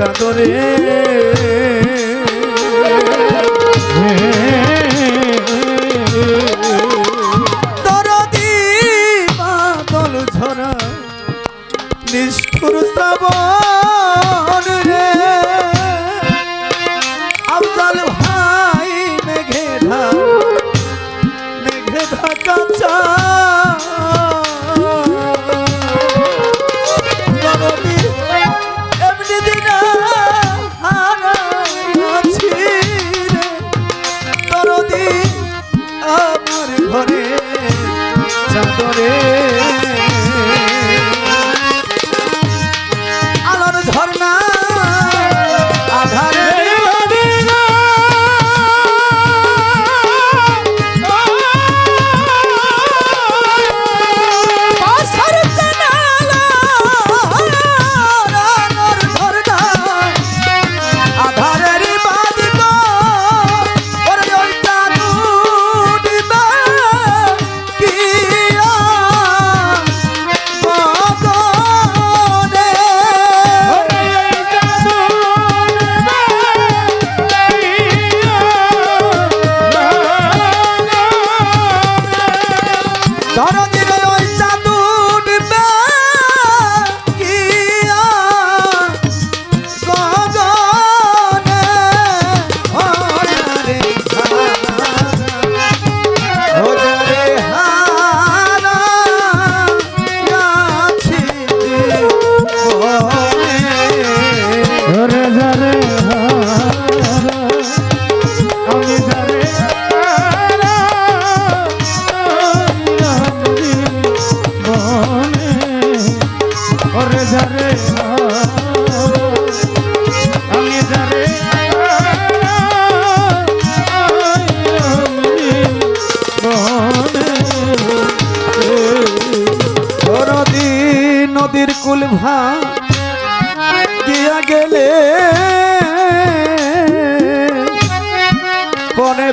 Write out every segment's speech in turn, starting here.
চাদরে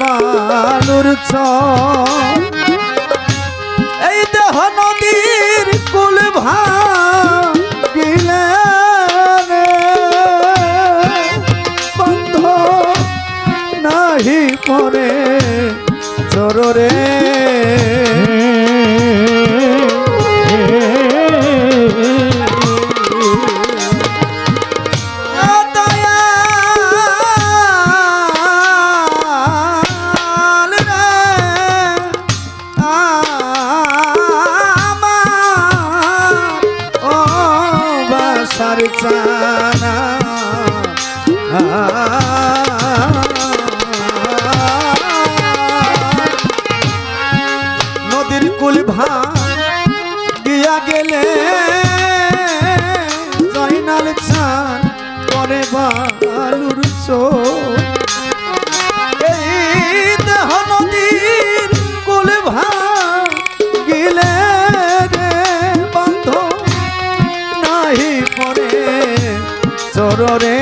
বালুর এই দেহ নদীর কুল ভাঙিলে বন্ধ নাহি পরে চোর time. রে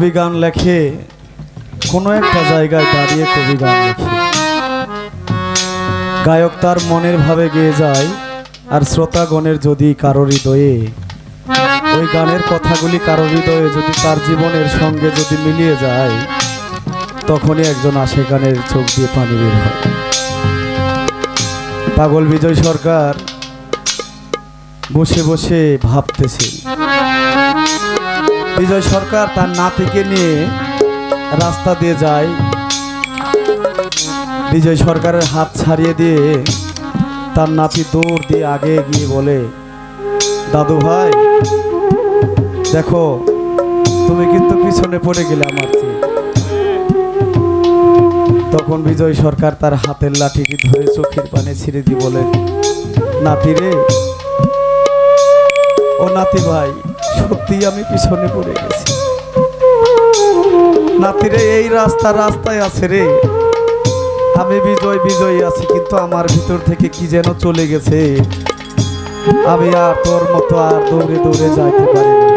কবি গান লেখে, কোনো একটা জায়গায় দাঁড়িয়ে কবি গান লেখে। গায়ক তার মনের ভাবে গেয়ে যায়, আর শ্রোতাগণের যদি কারও হৃদয়ে, ওই গানের কথাগুলি কারও হৃদয়ে যদি তার জীবনের সঙ্গে যদি মিলিয়ে যায়, তখনই একজন আসে গানের চোখ দিয়ে পানি বের হয়। পাগল বিজয় সরকার বসে বসে ভাবতেছে বিজয় সরকার তার নাতিকে নিয়ে রাস্তা দিয়ে যায়। বিজয় সরকারের হাত ছাড়িয়ে দিয়ে তার নাতি দৌড় দিয়ে আগে গিয়ে বলে, দাদু ভাই, দেখো, তুমি কিন্তু পিছনে পড়ে গেলে আমার তখন বিজয় সরকার তার হাতের লাঠিকে ধরে চোখের পানে ছিঁড়ে দিয়ে বলে, নাতি রে, ও নাতি ভাই সত্যি আমি পিছনে পড়ে গেছি। নাতিরে, এই রাস্তা রাস্তায় আছে রে। আমি বিজয়, বিজয়ী আছি, কিন্তু আমার ভিতর থেকে কি যেন চলে গেছে। আমি আর তোর মতো আর দৌড়ে দৌড়ে যাইতে পারি না।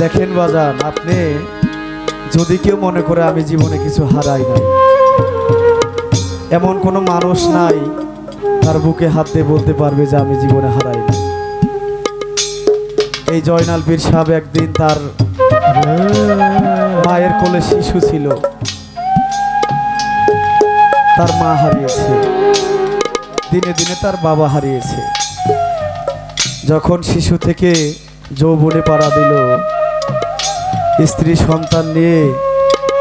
দেখেন বাজান, আপনি যদি কেউ মনে করে আমি জীবনে কিছু হারাই নাই, এমন কোনো মানুষ নাই, তার বুকে হাত দিয়ে বলতে পারবে যে আমি জীবনে হারাই নাই। এই জয়নাল পীর সাহেব একদিন তার মায়ের কোলে শিশু ছিল। তার মা হারিয়েছে। দিনে দিনে তার বাবা হারিয়েছে। যখন শিশু থেকে যৌবনে পাড়া দিল, স্ত্রী সন্তান নিয়ে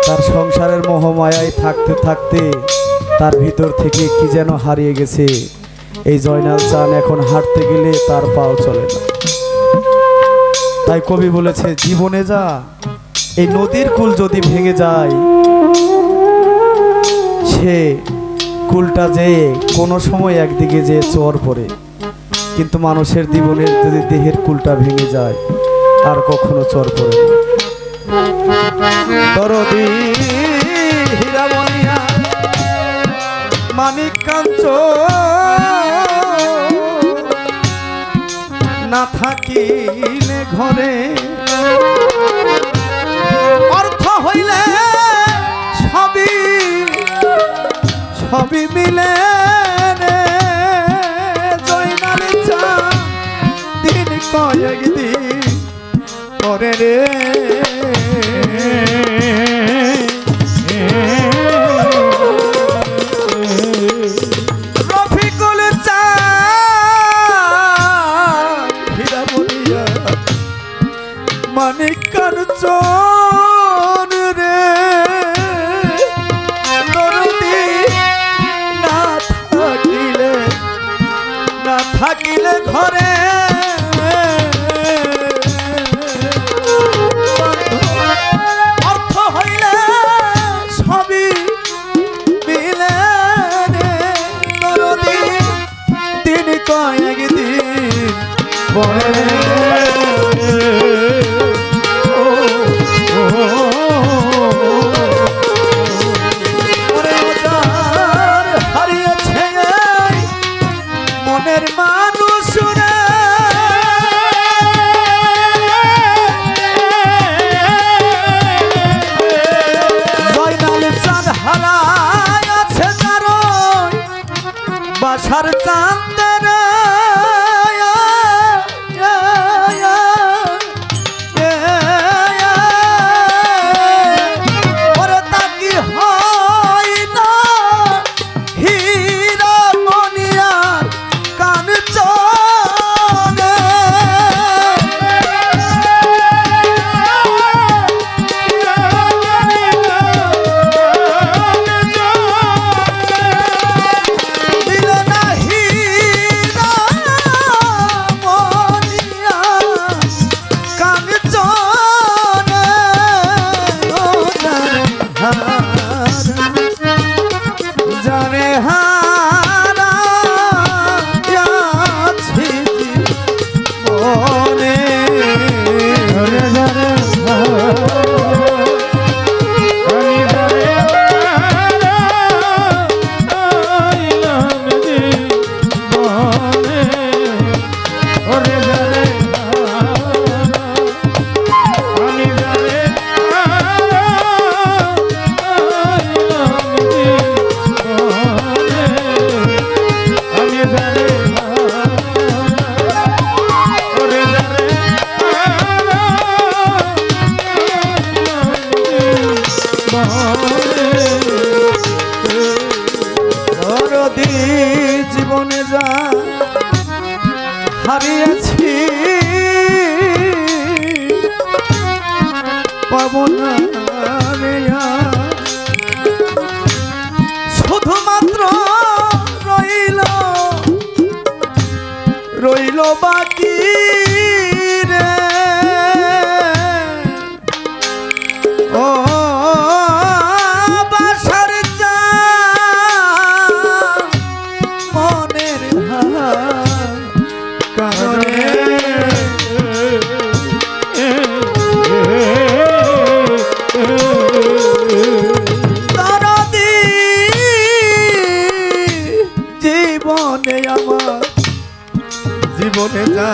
তার সংসারের মোহমায়ায় থাকতে থাকতে তার ভিতর থেকে কি যেন হারিয়ে গেছে। এই জয়নাল চান এখন হাঁটতে গেলে তার পাও চলে না। তাই কবি বলেছে, জীবনে যা, এই নদীর কুল যদি ভেঙে যায়, সে কুলটা যে কোনো সময় একদিকে যে চর পড়ে। কিন্তু মানুষের জীবনের যদি দেহের কুলটা ভেঙে যায়, আর কখনো চর পড়ে মানিক কাঞ্চ না থাকিলে ঘরে। অর্থ হইলে ছবি ছবি মিলে দিন কয়েক দিন করে রে। ঘরে আশার জীবনে আমার জীবনে যা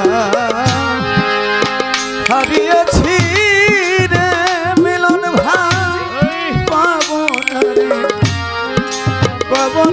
হারিয়েছি মিলন ভাই পাবনা রে পাবো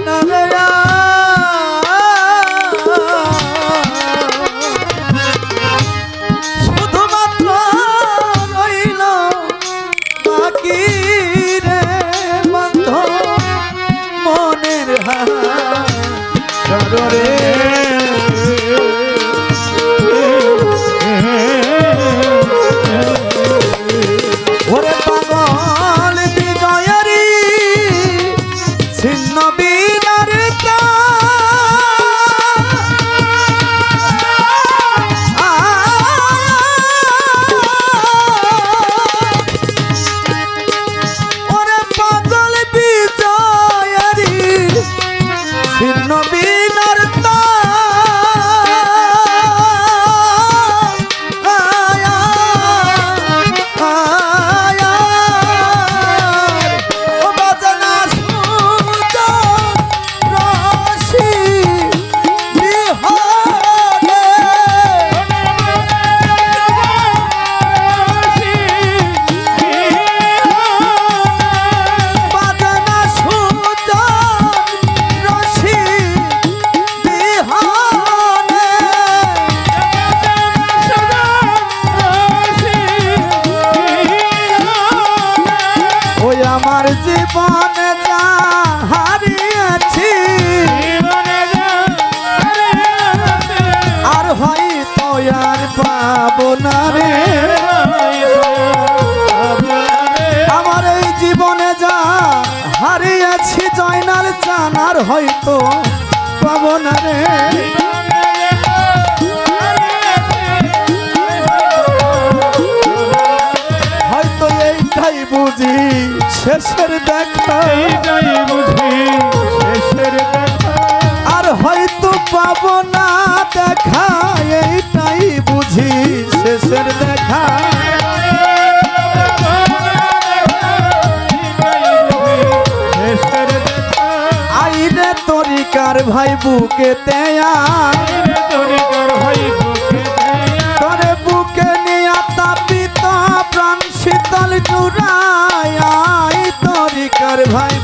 আর হয়তো পাবো না রে। হয়তো এইটাই বুঝি শেষের দেখা। বুঝি শেষের আর হয়তো পাবো না দেখা এইটাই বুঝি শেষের দেখা। কার ভাই বুকে তেয়া বুকে নিয়া তাপিত প্রাণ শীতল চূড়ায়। তরিকার ভাই